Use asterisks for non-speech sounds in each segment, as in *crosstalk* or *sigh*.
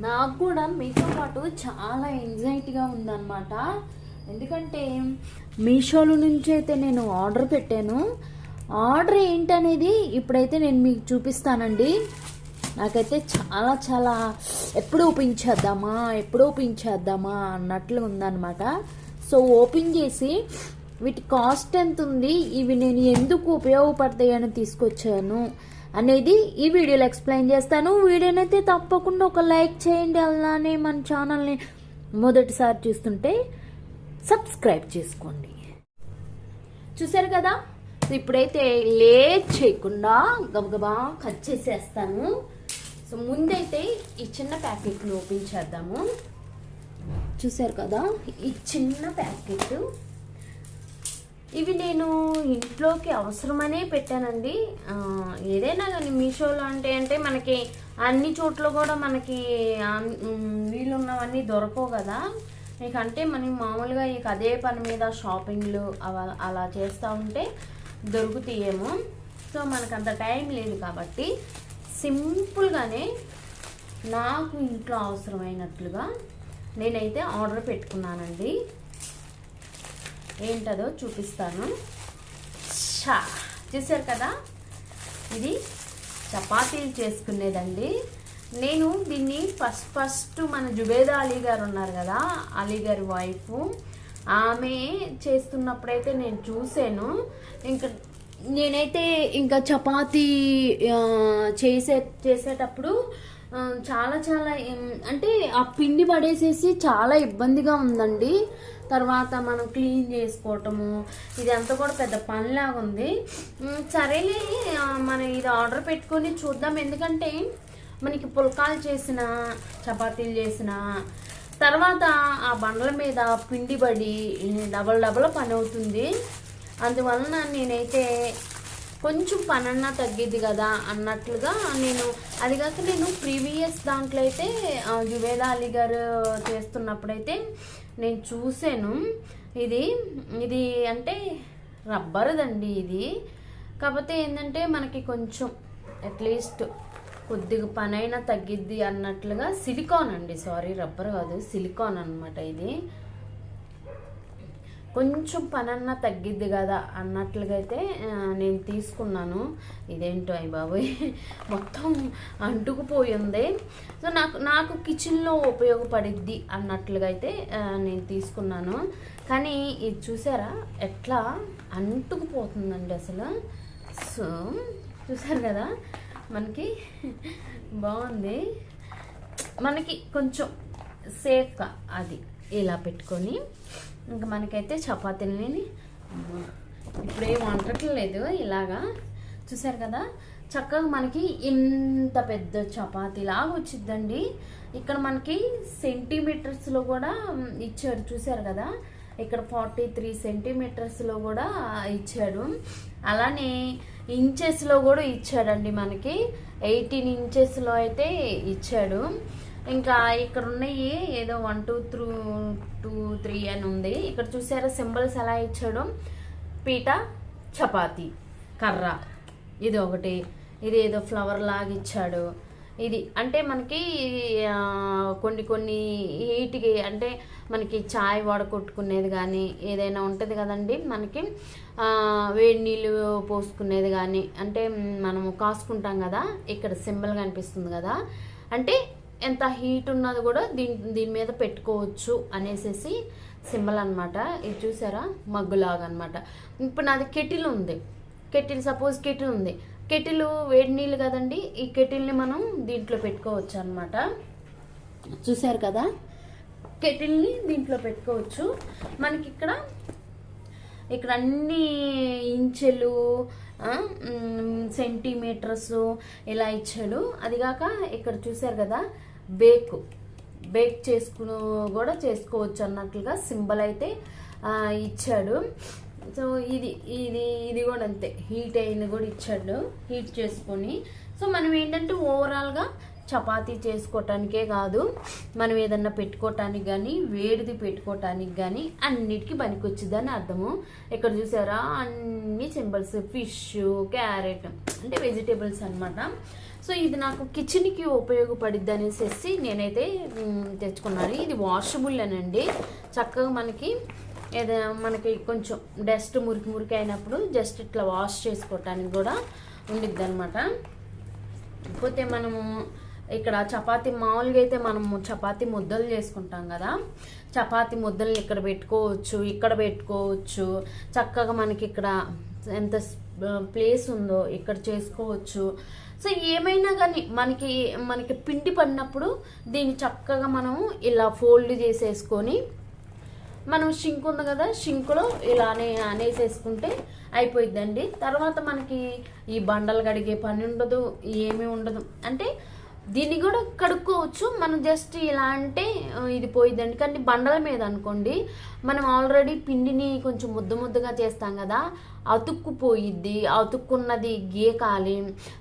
నాకు కూడా మీతో పాటు చాలా ఎంజైటీగా ఉందన్నమాట. ఎందుకంటే మీషోలో నుంచి అయితే నేను ఆర్డర్ పెట్టాను. ఆర్డర్ ఏంటనేది ఇప్పుడైతే నేను మీకు చూపిస్తానండి. నాకైతే చాలా చాలా ఎప్పుడు ఓపెన్ చేద్దామా ఎప్పుడు ఓపెన్ చేద్దామా అన్నట్లు ఉందన్నమాట. సో ఓపెన్ చేసి వీటి కాస్ట్ ఎంత ఉంది ఇవి నేను ఎందుకు ఉపయోగపడతాయి అని తీసుకొచ్చాను. అనేది ఈ వీడియోలో ఎక్స్ప్లెయిన్ చేస్తాను. వీడియోనైతే తప్పకుండా ఒక లైక్ చేయండి. అలానే మన ఛానల్ని మొదటిసారి చూస్తుంటే సబ్స్క్రైబ్ చేసుకోండి. చూసారు కదా? ఇప్పుడైతే లేట్ చేయకుండా గబగబా కట్ చేసేస్తాను. సో ముందైతే ఈ చిన్న ప్యాకెట్ని ఓపెన్ చేద్దాము. చూసారు కదా? ఈ చిన్న ప్యాకెట్ ఇవి నేను ఇంట్లోకి అవసరమనే పెట్టానండి. ఏదైనా కానీ మీషోలో అంటే అంటే మనకి అన్ని చోట్ల కూడా మనకి వీలున్నవన్నీ దొరకవు కదా. మీకంటే మనం మామూలుగా ఇక అదే పని మీద షాపింగ్లు అలా అలా చేస్తూ ఉంటే దొరుకుతాయేమో. సో మనకు అంత టైం లేదు కాబట్టి సింపుల్గానే నాకు ఇంట్లో అవసరమైనట్లుగా నేనైతే ఆర్డర్ పెట్టుకున్నానండి. ఏంటదో చూపిస్తాను. షా చూసారు కదా? ఇది చపాతీలు చేసుకునేదండి. నేను దీన్ని ఫస్ట్ ఫస్ట్ మన జుబేదా అలీ గారు ఉన్నారు కదా అలీ గారి వైఫ్. ఆమె చేస్తున్నప్పుడైతే నేను చూసాను ఇంకా నేనైతే ఇంకా చపాతీ చేసే చేసేటప్పుడు చాలా చాలా అంటే ఆ పిండి పడేసేసి చాలా ఇబ్బందిగా ఉందండి. తర్వాత మనం క్లీన్ చేసుకోవటము ఇదంతా కూడా పెద్ద పనిలాగా ఉంది. సరేలే మనం ఇది ఆర్డర్ పెట్టుకొని చూద్దాం. ఎందుకంటే మనకి పుల్కాలు చేసిన చపాతీలు చేసిన తర్వాత ఆ బండల మీద పిండి పడి డబల్ డబల్ పని అవుతుంది. అందువలన నేనైతే కొంచెం పనన్నా తగ్గిద్ది కదా అన్నట్లుగా నేను అది కాక నేను ప్రీవియస్ దాంట్లో అయితే ఆ, అలీ గారు చేస్తున్నప్పుడైతే నేను చూసాను ఇది ఇది అంటే రబ్బర్దండి ఇది. కాకపోతే ఏంటంటే మనకి కొంచెం అట్లీస్ట్ కొద్దిగా పనైనా తగ్గిద్ది అన్నట్లుగా సిలికాన్ అండి. సారీ రబ్బర్ కాదు సిలికాన్ అన్నమాట ఇది. కొంచెం పనన్నా తగ్గిద్ది కదా అన్నట్లుగా అయితే నేను తీసుకున్నాను. ఇదేంటో అయ్యి బాబోయ్. *laughs* మొత్తం అంటుకుపోయింది. సో నాకు నాకు కిచెన్లో ఉపయోగపడిద్ది అన్నట్లుగా అయితే నేను తీసుకున్నాను. కానీ ఇది చూసారా? ఎట్లా అంటుకుపోతుందండి అసలు. సో చూసారు కదా? మనకి బాగుంది. మనకి కొంచెం సేఫ్గా అది ఇలా పెట్టుకొని ఇంకా మనకైతే చపాతీలని ఇప్పుడు ఏం వండట్లేదు ఇలాగా. చూసారు కదా? చక్కగా మనకి ఇంత పెద్ద చపాతీలాగా వచ్చిందండి ఇక్కడ మనకి సెంటీమీటర్స్లో కూడా ఇచ్చాడు చూసారు కదా? ఇక్కడ ఫార్టీ త్రీ సెంటీమీటర్స్లో కూడా ఇచ్చాడు. అలానే ఇంచెస్లో కూడా ఇచ్చాడండి మనకి. ఎయిటీన్ ఇంచెస్లో అయితే ఇచ్చాడు. ఇంకా ఇక్కడ ఉన్నాయి ఏదో one two through two three అని ఉంది. ఇక్కడ చూసారా సింబల్స్ ఎలా ఇచ్చాడు? పీట చపాతి కర్ర. ఇది ఒకటి. ఇది ఏదో ఫ్లవర్ లాగా ఇచ్చాడు. ఇది అంటే మనకి కొన్ని కొన్ని హీట్కి అంటే మనకి చాయ్ వడకొట్టుకునేది కానీ ఏదైనా ఉంటుంది కదండి మనకి వేడి నీళ్ళు పోసుకునేది కానీ అంటే మనము కాసుకుంటాం కదా ఇక్కడ సింబల్ కనిపిస్తుంది కదా. అంటే ఎంత హీట్ ఉన్నది కూడా దీని దీని మీద పెట్టుకోవచ్చు అనేసేసి సింబల్ అనమాట ఇది చూసారా? మగ్గులాగా అనమాట ఇప్పుడు నాది కెటిల్ ఉంది. కెటిల్ సపోజ్ కెటిల్ ఉంది. కెటిల్ వేడి నీళ్ళు కదండి ఈ కెటిల్ని మనం దీంట్లో పెట్టుకోవచ్చు అనమాట చూసారు కదా? కెటిల్ని దీంట్లో పెట్టుకోవచ్చు. మనకి ఇక్కడ ఇక్కడ అన్ని ఇంచెలు సెంటీమీటర్స్ ఇలా ఇచ్చాడు. అదిగాక ఇక్కడ చూసారు కదా? బేక్ బేక్ చేసుకుని కూడా చేసుకోవచ్చు అన్నట్లుగా సింబల్ అయితే ఇచ్చాడు. సో ఇది ఇది ఇది కూడా అంతే. హీట్ అయింది కూడా ఇచ్చాడు హీట్ చేసుకొని. సో మనం ఏంటంటే ఓవరాల్గా చపాతీ చేసుకోవటానికే కాదు మనం ఏదన్నా పెట్టుకోవటానికి కానీ వేడిది పెట్టుకోవటానికి కానీ అన్నిటికీ పనికొచ్చిద్దని అర్థము. ఇక్కడ చూసారా? అన్ని సింబల్స్ ఫిష్ క్యారెట్ అంటే వెజిటేబుల్స్ అన్నమాట. సో ఇది నాకు కిచెన్కి ఉపయోగపడిద్ది అనేసి నేనైతే తెచ్చుకున్నాను. ఇది వాషబుల్ అనండి. చక్కగా మనకి ఏదైనా మనకి కొంచెం డస్ట్ మురికి మురికి అయినప్పుడు జస్ట్ ఇట్లా వాష్ చేసుకోవటానికి కూడా ఉండిద్ది అనమాట పోతే మనము ఇక్కడ చపాతి మామూలుగా అయితే మనము చపాతి ముద్దలు చేసుకుంటాం కదా. చపాతి ముద్దల్ని ఇక్కడ పెట్టుకోవచ్చు ఇక్కడ పెట్టుకోవచ్చు. చక్కగా మనకి ఇక్కడ ఎంత ప్లేస్ ఉందో ఇక్కడ చేసుకోవచ్చు. సో ఏమైనా కానీ మనకి మనకి పిండి పడినప్పుడు దీన్ని చక్కగా మనం ఇలా ఫోల్డ్ చేసేసుకొని మనం షింక్ ఉంది కదా షింకులో ఇలానే అనేసేసుకుంటే అయిపోయిద్దండి. తర్వాత మనకి ఈ బండలు కడిగే పని ఉండదు ఏమీ ఉండదు. అంటే దీన్ని కూడా కడుక్కోవచ్చు. మనం జస్ట్ ఇలా అంటే ఇది పోయిద్దండి. కానీ బండల మీద అనుకోండి మనం ఆల్రెడీ పిండిని కొంచెం ముద్ద ముద్దగా చేస్తాం కదా అతుక్కుపోయిద్ది అతుక్కున్నది గీకాలి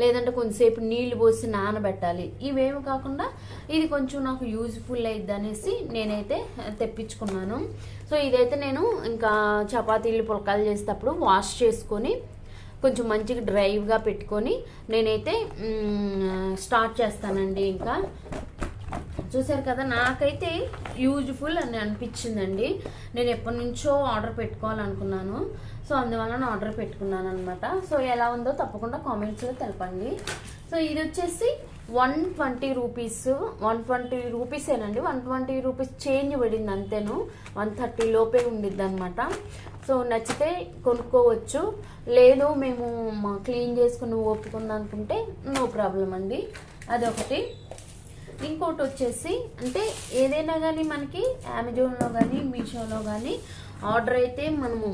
లేదంటే కొంచెంసేపు నీళ్ళు పోసి నానబెట్టాలి. ఇవేమి కాకుండా ఇది కొంచెం నాకు యూజ్ఫుల్ అయ్యిద్ది అనేసి నేనైతే తెప్పించుకున్నాను. సో ఇదైతే నేను ఇంకా చపాతీలు పులకాలు చేసేటప్పుడు వాష్ చేసుకొని కొంచెం మంచిగా డ్రైవ్గా పెట్టుకొని నేనైతే స్టార్ట్ చేస్తానండి ఇంకా. చూసారు కదా నాకైతే యూజ్ఫుల్ అని అనిపించిందండి. నేను ఎప్పటి నుంచో ఆర్డర్ పెట్టుకోవాలనుకున్నాను. సో అందువల్ల ఆర్డర్ పెట్టుకున్నాను అనమాట సో ఎలా ఉందో తప్పకుండా కామెంట్స్లో తెలపండి. సో ఇది వచ్చేసి one twenty rupees one twenty రూపీసేనండి one twenty rupees change పడింది అంతేను. వన్ థర్టీ లోపే ఉండిద్ది అనమాట సో నచ్చితే కొనుక్కోవచ్చు. లేదు మేము మా క్లీన్ చేసుకుని ఓపుకుందాం అనుకుంటే నో ప్రాబ్లం అండి. అదొకటి. ఇంకోటి వచ్చేసి అంటే ఏదైనా కానీ మనకి అమెజాన్లో కానీ మీషోలో కానీ ఆర్డర్ అయితే మనము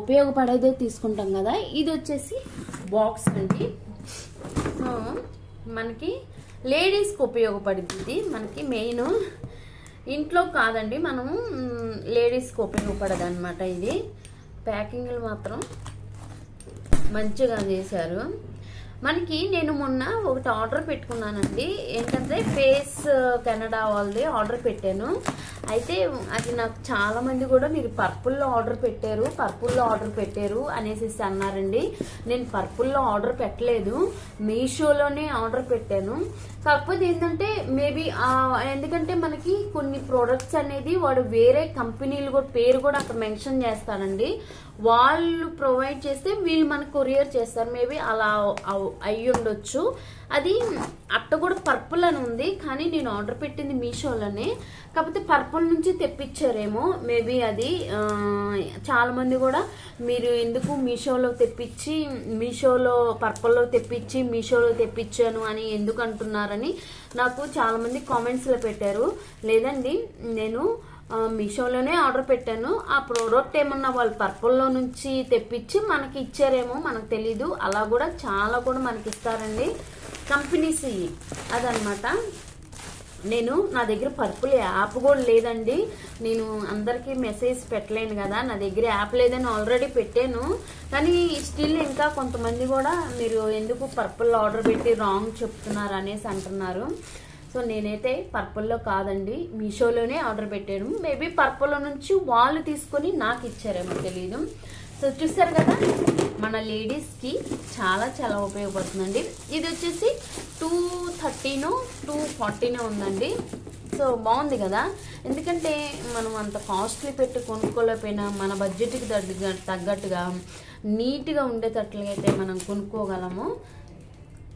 ఉపయోగపడేదే తీసుకుంటాం కదా. ఇది వచ్చేసి బాక్స్ అండి. మనకి లేడీస్కి ఉపయోగపడుతుంది. ఇది మనకి మెయిన్ ఇంట్లో కాదండి మనము లేడీస్కి ఉపయోగపడదు అనమాట ఇది. ప్యాకింగ్లు మాత్రం మంచిగా చేశారు. మనకి నేను మొన్న ఒకటి ఆర్డర్ పెట్టుకున్నానండి. ఏంటంటే ఫేస్ కెనడా వాళ్ళది ఆర్డర్ పెట్టాను. అయితే అది నాకు చాలా మంది కూడా మీరు పర్పుల్లో ఆర్డర్ పెట్టారు పర్పుల్లో ఆర్డర్ పెట్టారు అనేసి అన్నారండి. నేను పర్పుల్లో ఆర్డర్ పెట్టలేదు మీషోలోనే ఆర్డర్ పెట్టాను. కాకపోతే ఏంటంటే మేబీ ఎందుకంటే మనకి కొన్ని ప్రోడక్ట్స్ అనేది వాడు వేరే కంపెనీలు కూడా పేరు కూడా అక్కడ మెన్షన్ చేస్తారండి. వాళ్ళు ప్రొవైడ్ చేస్తే వీళ్ళు మనకు కొరియర్ చేస్తారు. మేబీ అలా అవ్- అయ్యి ఉండొచ్చు అది అట్ట కూడా పర్పుల్ అని ఉంది కానీ నేను ఆర్డర్ పెట్టింది మీషోలోనే. కాకపోతే పర్పుల్ నుంచి తెప్పించారేమో మేబీ అది చాలామంది చాలా మంది కూడా మీరు ఎందుకు మీషోలో తెప్పించి మీషోలో పర్పుల్లో తెప్పించి మీషోలో తెప్పించాను అని ఎందుకు అంటున్నారని నాకు చాలా మంది కామెంట్స్లో పెట్టారు. లేదండి నేను మీషోలోనే ఆర్డర్ పెట్టాను. ఆ ప్రోడక్ట్ ఏమన్నా వాళ్ళు పర్పుల్లో నుంచి తెప్పించి మనకి ఇచ్చారేమో మనకు తెలీదు. అలా కూడా చాలా కూడా మనకి ఇస్తారండి. కంపెనీస్ అదనమాట. నేను నా దగ్గర పర్పుల్ యాప్ కూడా లేదండి. నేను అందరికీ మెసేజ్ పెట్టలేను కదా. నా దగ్గర యాప్ లేదని ఆల్రెడీ పెట్టాను. కానీ స్టిల్ ఇంకా కొంతమంది కూడా మీరు ఎందుకు పర్పుల్ ఆర్డర్ పెట్టి రాంగ్ చెప్తున్నారు అనేసి అంటున్నారు. సో నేనైతే పర్పుల్లో కాదండి. మీషోలోనే ఆర్డర్ పెట్టాను. మేబీ పర్పుల్లో నుంచి వాళ్ళు తీసుకొని నాకు ఇచ్చారేమో తెలియదు సో చూసారు కదా? మన లేడీస్కి చాలా చాలా ఉపయోగపడుతుందండి. ఇది వచ్చేసి టూ థర్టీనో టూ ఫార్టీనో ఉందండి. సో బాగుంది కదా? ఎందుకంటే మనం అంత కాస్ట్లీ పెట్టి కొనుక్కోలేకపోయినా మన బడ్జెట్కి తగ్గ తగ్గట్టుగా నీట్గా ఉండేటట్లుగా అయితే మనం కొనుక్కోగలము.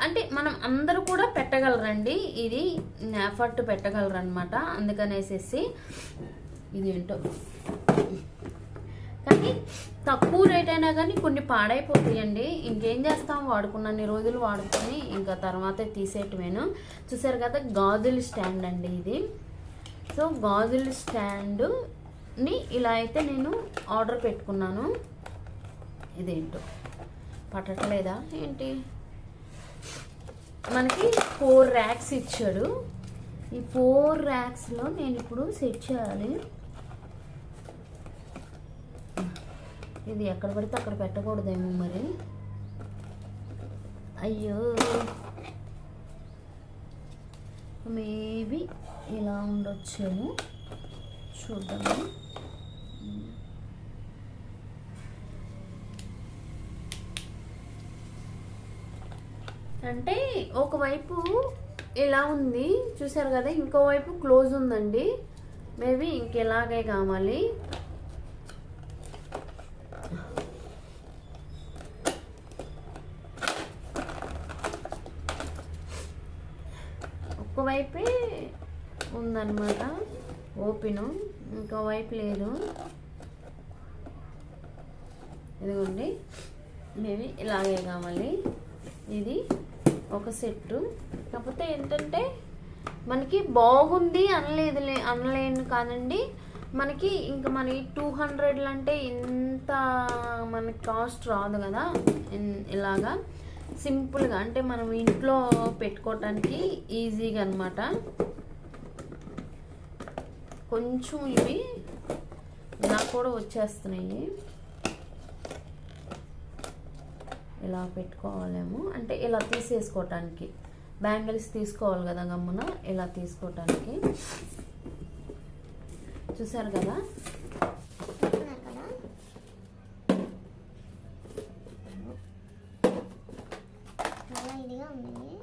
అంటే మనం అందరూ కూడా పెట్టగలరండి. ఇది ఎఫర్ట్ పెట్టగలరు అనమాట అందుకనేసేసి ఇది ఏంటో కానీ తక్కువ రేట్ అయినా కానీ కొన్ని పాడైపోతాయండి. ఇంకేం చేస్తాం? వాడుకున్నన్ని రోజులు వాడుకొని ఇంకా తర్వాత తీసేయటమేను. చూసారు కదా గాజుల స్టాండ్ అండి ఇది. సో గాజుల స్టాండ్ని ఇలా అయితే నేను ఆర్డర్ పెట్టుకున్నాను. ఇదేంటో? పట్టట్లేదా? ఏంటి? మనకి ఫోర్ ర్యాక్స్ ఇచ్చాడు. ఈ ఫోర్ ర్యాక్స్లో నేను ఇప్పుడు సెట్ చేయాలి. ఇది ఎక్కడ పడితే అక్కడ పెట్టకూడదేమో మరి. అయ్యో. ఇలా ఉండొచ్చేమో. చూద్దాము అంటే ఒకవైపు ఇలా ఉంది చూసారు కదా ఇంకోవైపు క్లోజ్ ఉందండి. మేబీ ఇంకెలాగే కావాలి ఒక్కవైపే ఉందన్నమాట ఓపెను ఇంకో వైపు లేదు. ఇదిగోండి. మేబీ ఇలాగే కావాలి. ఇది ఒక సెట్టు. కాకపోతే ఏంటంటే మనకి బాగుంది అనలేదు అనలేను కానండి మనకి ఇంకా మరి టూ హండ్రెడ్లు అంటే ఇంత మనకి కాస్ట్ రాదు కదా. ఇన్- ఇలాగా సింపుల్గా అంటే మనం ఇంట్లో పెట్టుకోవటానికి ఈజీగా అనమాట కొంచెం ఇవి నాకు కూడా వచ్చేస్తున్నాయి. ఇలా పెట్టుకోవాలేమో. అంటే ఇలా తీసేసుకోవటానికి. బ్యాంగిల్స్ తీసుకోవాలి కదా గమ్మున. ఇలా తీసుకోవటానికి. చూసారు కదా చూస్తున్నారు కదా చాలా ఇదిగా ఉన్నాయి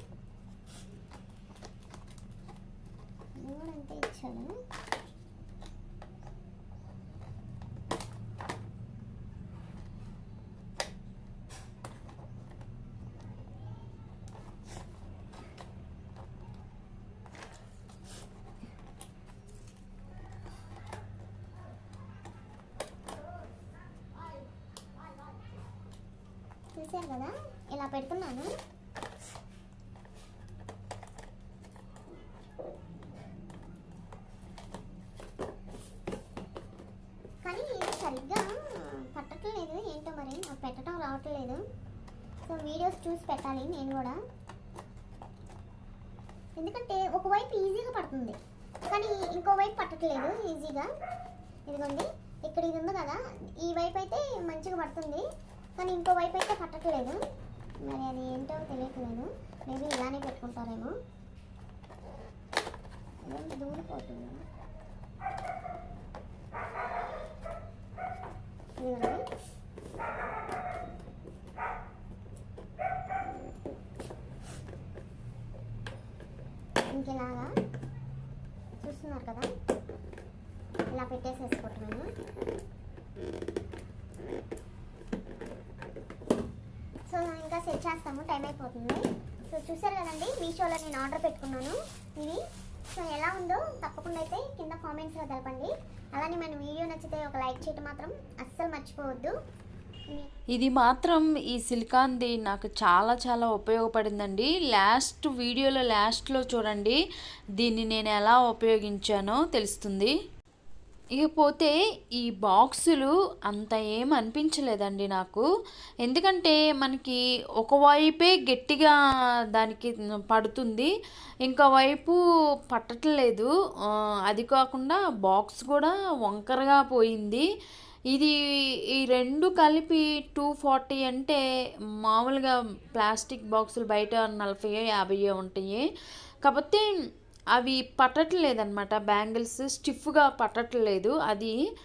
ఇది కూడా అంతే ఇచ్చాడు చూసారు కదా ఇలా పెడుతున్నాను. కానీ సరిగ్గా పట్టట్లేదు ఏంటో మరి నాకు పెట్టడం రావట్లేదు. సో వీడియోస్ చూసి పెట్టాలి నేను కూడా. ఎందుకంటే ఒకవైపు ఈజీగా పడుతుంది. కానీ ఇంకోవైపు పట్టట్లేదు ఈజీగా. ఇదిగోండి ఇక్కడ ఇది ఉంది కదా ఈ వైపు అయితే మంచిగా పడుతుంది. కానీ ఇంకో వైపు అయితే పట్టట్లేదు. మరి అది ఏంటో తెలియట్లేదు. మేబీ ఇలానే పెట్టుకుంటారేమో. ఇదేంటి దూరిపోతుంది? ఇంకెలాగా చూస్తున్నారు కదా? ఇలా పెట్టేసేసుకుంటున్నాను. సెట్ చేస్తాము టైం అయిపోతుంది. సో చూసారు కదండి మీషోలో నేను ఆర్డర్ పెట్టుకున్నాను. ఇది సో ఎలా ఉందో తప్పకుండా అయితే కింద కామెంట్స్లో తెలపండి. అలానే మన వీడియో నచ్చితే ఒక లైక్ చేయటం మాత్రం అస్సలు మర్చిపోవద్దు. ఇది మాత్రం ఈ సిలికాన్ది నాకు చాలా చాలా ఉపయోగపడిందండి. లాస్ట్ వీడియోలో లాస్ట్లో చూడండి దీన్ని నేను ఎలా ఉపయోగించానో తెలుస్తుంది. ఇకపోతే ఈ బాక్సులు అంత ఏం అనిపించలేదండి నాకు. ఎందుకంటే మనకి ఒకవైపే గట్టిగా దానికి పడుతుంది ఇంకో వైపు పట్టట్లేదు. అది కాకుండా బాక్స్ కూడా వంకరగా పోయింది. ఇది ఈ రెండు కలిపి టూ ఫార్టీ అంటే మామూలుగా ప్లాస్టిక్ బాక్సులు బయట నలభై యాభై ఉంటాయి. కాకపోతే అవి పట్టట్లేదన్నమాట. బ్యాంగిల్స్ స్టిఫ్గా పట్టట్లేదు. అది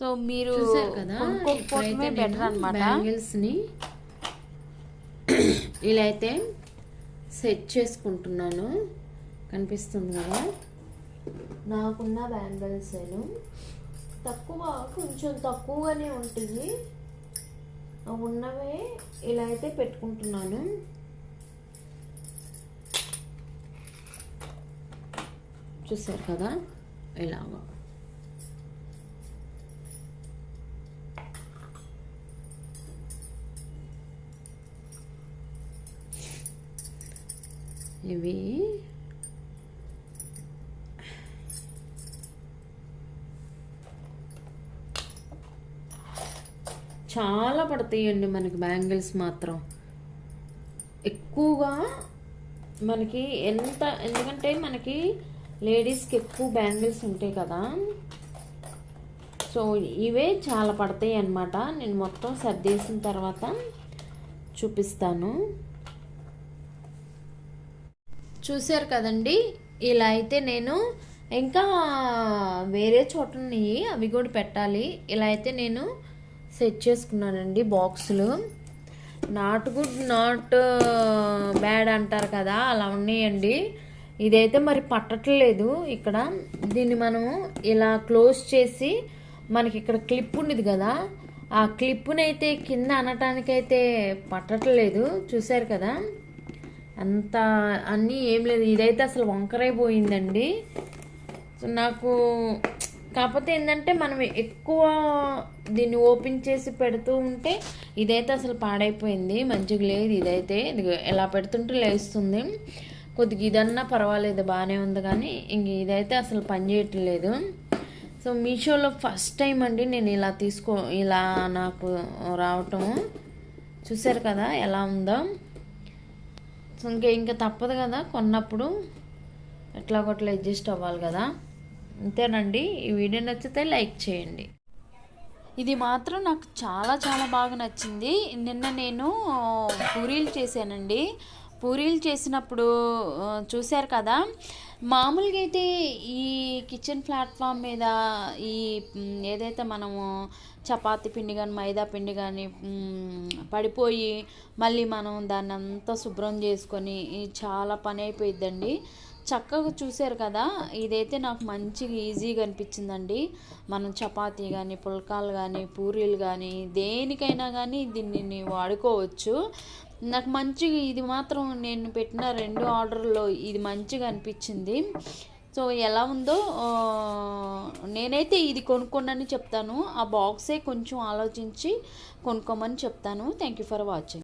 సో మీరు కొనుక్కోకపోవడమే బెటర్ అనమాట బ్యాంగిల్స్ని ఇలా అయితే సెట్ చేసుకుంటున్నాను. కనిపిస్తుంది కదా? నాకున్న బ్యాంగిల్స్ తక్కువ కొంచెం తక్కువగానే ఉంటుంది. ఉన్నవే ఇలా అయితే పెట్టుకుంటున్నాను. చూసారు కదా ఇలాగా ఇవి చాలా పడతాయండి మనకి బ్యాంగిల్స్ మాత్రం. ఎక్కువగా మనకి ఎంత ఎందుకంటే మనకి లేడీస్కి ఎక్కువ బ్యాంగిల్స్ ఉంటాయి కదా. సో ఇవే చాలా పడతాయి అన్నమాట. నేను మొత్తం సర్దేసిన తర్వాత చూపిస్తాను. చూశారు కదండి? ఇలా అయితే నేను ఇంకా వేరే చోట అవి కూడా పెట్టాలి. ఇలా అయితే నేను సెట్ చేసుకున్నానండి బాక్సులు. నాట్ గుడ్ నాట్ బ్యాడ్ అంటారు కదా అలా ఉన్నాయండి. ఇదైతే మరి పట్టట్లేదు ఇక్కడ. దీన్ని మనము ఇలా క్లోజ్ చేసి మనకి ఇక్కడ క్లిప్ ఉండేది కదా. ఆ క్లిప్పునైతే కింద అనటానికైతే పట్టట్లేదు. చూశారు కదా? అంత అన్నీ ఏం లేదు. ఇదైతే అసలు వంకరైపోయిందండి సో నాకు కాకపోతే ఏంటంటే మనం ఎక్కువ దీన్ని ఓపెన్ చేసి పెడుతూ ఉంటే ఇదైతే అసలు పాడైపోయింది. మంచిగా లేదు ఇదైతే. ఇది ఎలా పెడుతుంటే లేస్తుంది. కొద్దిగా ఇదన్నా పర్వాలేదు బాగానే ఉంది కానీ ఇంక ఇదైతే అసలు పనిచేయట్లేదు సో మీషోలో ఫస్ట్ టైం అండి నేను ఇలా తీసుకో ఇలా నాకు రావటం. చూసారు కదా ఎలా ఉందో? సో ఇంకా ఇంకా తప్పదు కదా కొన్నప్పుడు ఎట్లాగొట్లా అడ్జస్ట్ అవ్వాలి కదా. అంతేనండి ఈ వీడియో నచ్చితే లైక్ చేయండి. ఇది మాత్రం నాకు చాలా చాలా బాగా నచ్చింది. నిన్న నేను పూరీలు చేశానండి. పూరీలు చేసినప్పుడు చూశారు కదా? మామూలుగా అయితే ఈ కిచెన్ ప్లాట్ఫామ్ మీద ఈ ఏదైతే మనము చపాతి పిండి కానీ మైదా పిండి కానీ పడిపోయి మళ్ళీ మనం దాన్ని అంతా శుభ్రం చేసుకొని చాలా పని అయిపోయిద్దండి. చక్కగా చూశారు కదా? ఇదైతే నాకు మంచిగా ఈజీగా అనిపించిందండి. మనం చపాతీ కానీ పుల్కాలు కానీ పూరీలు కానీ దేనికైనా కానీ దీన్ని వాడుకోవచ్చు. నాకు మంచిగా ఇది మాత్రం నేను పెట్టిన రెండు ఆర్డర్లో ఇది మంచిగా అనిపించింది. సో ఎలా ఉందో నేనైతే ఇది కొనుక్కోనని చెప్తాను. ఆ బాక్సే కొంచెం ఆలోచించి కొనుక్కోమని చెప్తాను. Thank you for watching